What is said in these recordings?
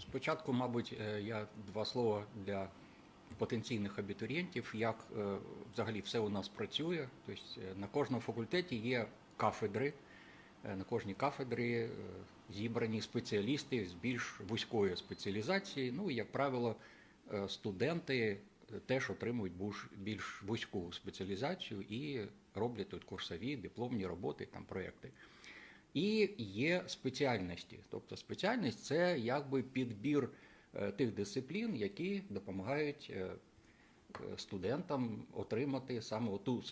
Спочатку, мабуть, е, я два слова для потенційних абітурієнтів, як е, взагалі все у нас працює. Тобто е, на кожному факультеті є кафедри, на кожній кафедрі зібрані спеціалісти з більш вузької спеціалізації. Ну і, як правило, студенти теж отримують більш вузьку спеціалізацію і роблять тут курсові, дипломні роботи, там проекти. І є спеціальності. Тобто спеціальність це якби підбір е, тих дисциплін, які допомагають е, студентам отримати саме ту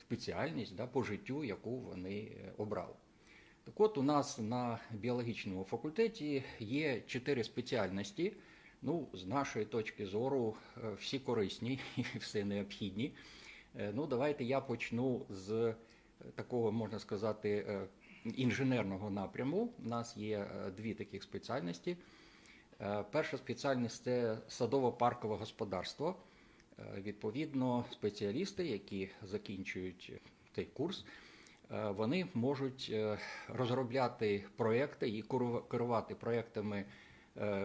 спеціальність да, по життю, яку вони е, обрали. Так от у нас на біологічному факультеті є чотири спеціальності. Ну, з нашої точки зору, всі корисні і все необхідні. Ну, давайте я почну з такого, можна сказати, інженерного напряму. У нас є е, дві таких спеціальності. Е, Перша спеціальність це садово-паркове господарство. Е, Відповідно, спеціалісти, які закінчують цей курс, вони можуть розробляти проекти і керу- керувати проектами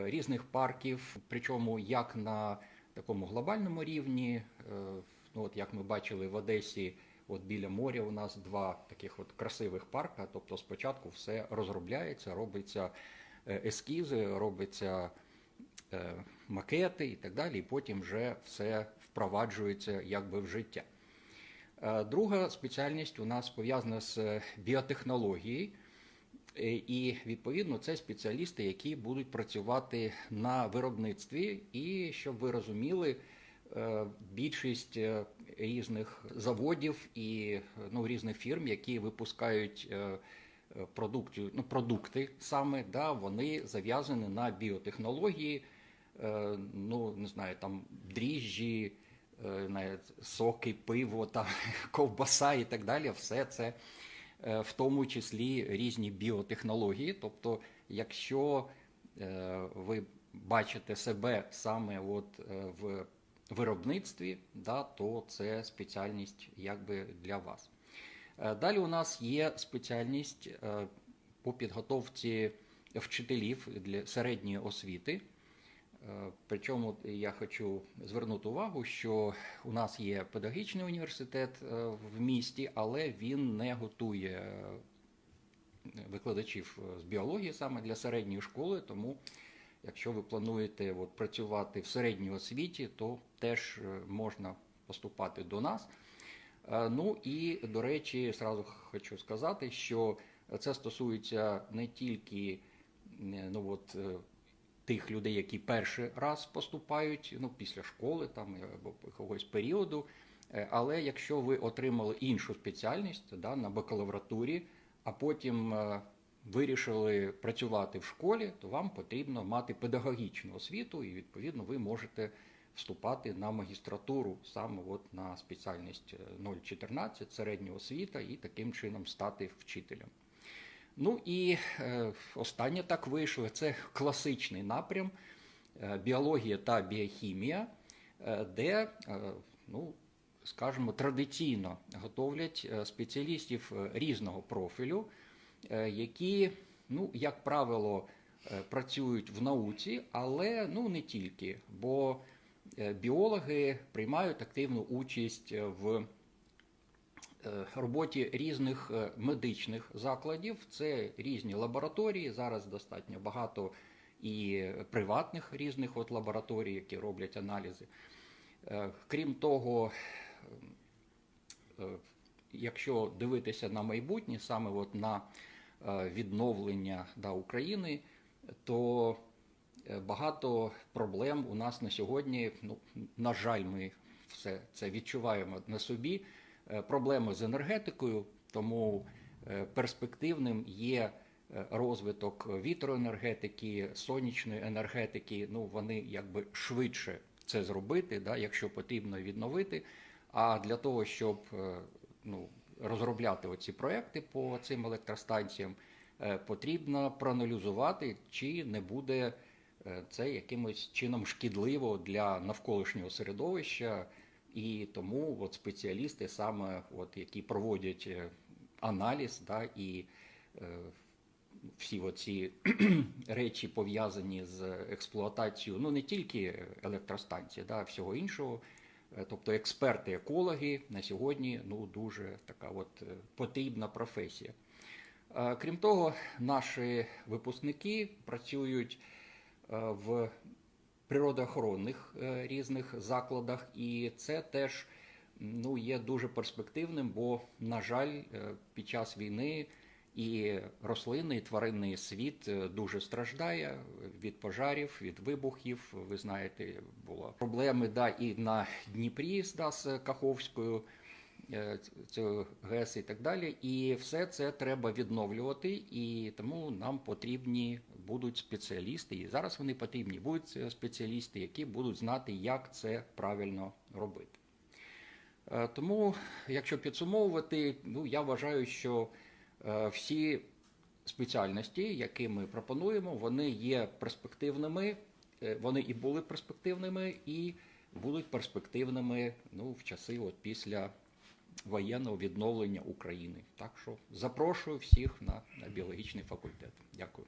різних парків, причому як на такому глобальному рівні, ну от як ми бачили в Одесі, от біля моря у нас два таких от красивих парка. Тобто спочатку все розробляється, робиться е, ескізи, робиться е, макети і так далі, і потім вже все впроваджується якби в життя. Е, Друга спеціальність у нас пов'язана з біотехнологією. І відповідно це спеціалісти, які будуть працювати на виробництві, і щоб ви розуміли, більшість різних заводів і ну, різних фірм, які випускають е, е, ну, продукти саме, да, вони зав'язані на біотехнології, е, ну не знаю, там дріжджі, соки, пиво, там, ковбаса і так далі. Все це в тому числі різні біотехнології. Тобто, якщо ви бачите себе саме от в виробництві, да, то це спеціальність якби для вас. Е, Далі у нас є спеціальність е, по підготовці вчителів для середньої освіти. Е, Причому я хочу звернути увагу, що у нас є педагогічний університет в місті, але він не готує викладачів з біології саме для середньої школи. Тому, якщо ви плануєте от, працювати в середній освіті, то теж е, можна поступати до нас. Е, Ну і до речі, сразу хочу сказати, що це стосується не тільки е, ну от тих людей, які перший раз поступають, ну після школи там або якогось періоду. Але якщо ви отримали іншу спеціальність да, на бакалавратурі, а потім вирішили працювати в школі, то вам потрібно мати педагогічну освіту, і відповідно ви можете вступати на магістратуру саме от на спеціальність е, 014 середня освіта і таким чином стати вчителем. Ну і е, останнє так вийшло. Це класичний напрям е, біологія та біохімія, е, де, е, ну, скажімо, традиційно готовлять е, спеціалістів е, різного профілю, е, які, ну, як правило, е, працюють в науці, але ну, не тільки, бо е, біологи приймають активну участь е, в е, роботі різних е, медичних закладів. Це різні лабораторії. Зараз достатньо багато і приватних різних от лабораторій, які роблять аналізи. Е, Крім того, е, якщо дивитися на майбутнє, саме от на е, відновлення да, України, то е, багато проблем у нас на сьогодні, ну, на жаль, ми все це відчуваємо на собі. Е, Проблеми з енергетикою, тому е, перспективним є е, розвиток вітроенергетики, сонячної енергетики. Ну, вони якби швидше це зробити, да, якщо потрібно відновити. А для того, щоб е, ну, розробляти оці проекти по цим електростанціям, е, потрібно проаналізувати, чи не буде е, це якимось чином шкідливо для навколишнього середовища. І тому от спеціалісти, саме от, які проводять е, аналіз да, і е, всі оці речі пов'язані з експлуатацією, ну не тільки електростанції, да, всього іншого. Е, Тобто експерти, екологи на сьогодні ну, дуже така от е, потрібна професія. Е, Крім того, наші випускники працюють в природоохоронних різних закладах, і це теж ну, є дуже перспективним, бо, на жаль, під час війни і рослинний, і тваринний світ е, дуже страждає від пожарів, від вибухів. Ви знаєте, було проблеми да, і на Дніпрі да, з Каховською е, цього ГЕС і так далі. І все це треба відновлювати, і тому нам потрібні будуть спеціалісти. І зараз вони потрібні будуть спеціалісти, які будуть знати, як це правильно робити. Е, Тому, якщо підсумовувати, ну я вважаю, що всі спеціальності, які ми пропонуємо, вони є перспективними, е, вони і були перспективними, і будуть перспективними ну, в часи от після воєнного відновлення України. Так що запрошую всіх на біологічний факультет. Дякую.